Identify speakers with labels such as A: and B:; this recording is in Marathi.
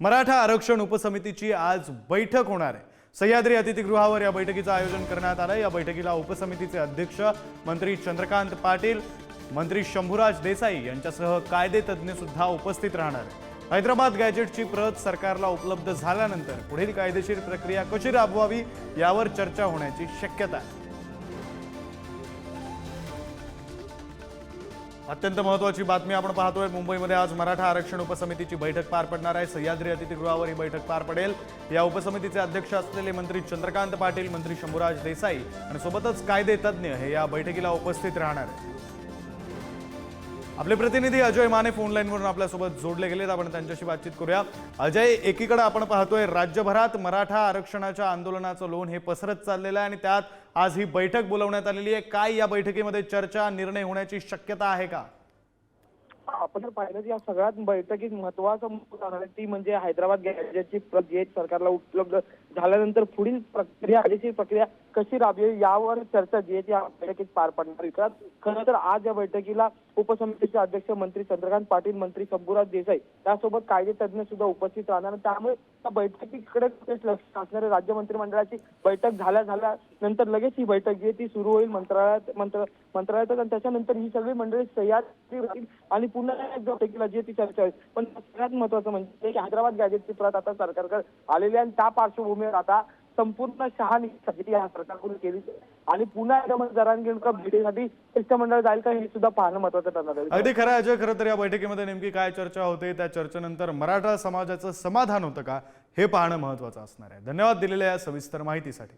A: मराठा आरक्षण उपसमितीची आज बैठक होणार आहे. सह्याद्री अतिथीगृहावर या बैठकीचं आयोजन करण्यात आलं या बैठकीला उपसमितीचे अध्यक्ष मंत्री चंद्रकांत पाटील मंत्री शंभूराज देसाई यांच्यासह कायदे तज्ज्ञ सुद्धा उपस्थित राहणार आहे हैदराबाद गॅजेटची प्रत सरकारला उपलब्ध झाल्यानंतर पुढील कायदेशीर प्रक्रिया कशी राबवावी यावर चर्चा होण्याची शक्यता आहे. अत्यंत महत्वाची बातमी आपण पाहतोय. मुंबईमध्ये आज मराठा आरक्षण उपसमितीची बैठक पार पडणार आहे. सह्याद्री अतिथीगृहावर ही बैठक पार पडेल. या उपसमितीचे अध्यक्ष असलेले मंत्री चंद्रकांत पाटील मंत्री शंभूराज देसाई आणि सोबतच कायदे तज्ज्ञ हे या बैठकीला उपस्थित राहणार. आहेत आपले प्रतिनिधी अजय माने फोन लाईनवरून आपल्यासोबत जोडले गेलेत. आपण त्यांच्याशी बातचीत करूया. अजय एकीकडे आपण पाहतोय राज्यभरात मराठा आरक्षणाच्या आंदोलनाचं लोन हे पसरत चाललेलं आहे आणि त्यात आज ही बैठक बोलवण्यात आलेली आहे. काय या बैठकीमध्ये चर्चा निर्णय होण्याची शक्यता आहे का?
B: आपण जर पाहिलं तर या सगळ्यात बैठकीत महत्वाचं मुद्दा राहणार ती म्हणजे हैदराबाद गॅजेटची प्रत जी सरकारला उपलब्ध झाल्यानंतर पुढील प्रक्रिया कायदेशीर प्रक्रिया कशी राबवी यावर चर्चा जी या बैठकीत पार पडणार आहे. खरं तर आज या बैठकीला उपसमितीचे अध्यक्ष मंत्री चंद्रकांत पाटील मंत्री शंभूराज देसाई त्यासोबत कायदे तज्ज्ञ सुद्धा उपस्थित राहणार त्यामुळे त्या बैठकीकडे लक्ष असणारे राज्य मंत्रिमंडळाची बैठक झाल्या झाल्या नंतर लगेच ही बैठक जी ती सुरू होईल मंत्रालयात मंत्र मंत्रालयात आणि त्याच्यानंतर ही सगळी मंडळी सह्याद्री राहतील आणि पुन्हा एकदा बैठकीला जी ती चर्चा होईल. पण सगळ्यात महत्वाचं म्हणजे की हैदराबाद गॅजेटची प्रत आता सरकारकडे आलेली आणि त्या पार्श्वभूमीवर आता संपूर्ण शहानिशा जी सरकारकडून केली आणि पुन्हा एकदा मग जरांगीणकर भेटीसाठी शिष्टमंडळ जाईल का हे सुद्धा पाहणं महत्वाचं ठरणार आहे.
A: अगदी खरं अजय खरं तर या बैठकीमध्ये नेमकी काय चर्चा होते? त्या चर्चेनंतर मराठा समाजाचं समाधान होतं का? हे पाहणं महत्त्वाचं असणार आहे. धन्यवाद दिलेल्या या सविस्तर माहितीसाठी.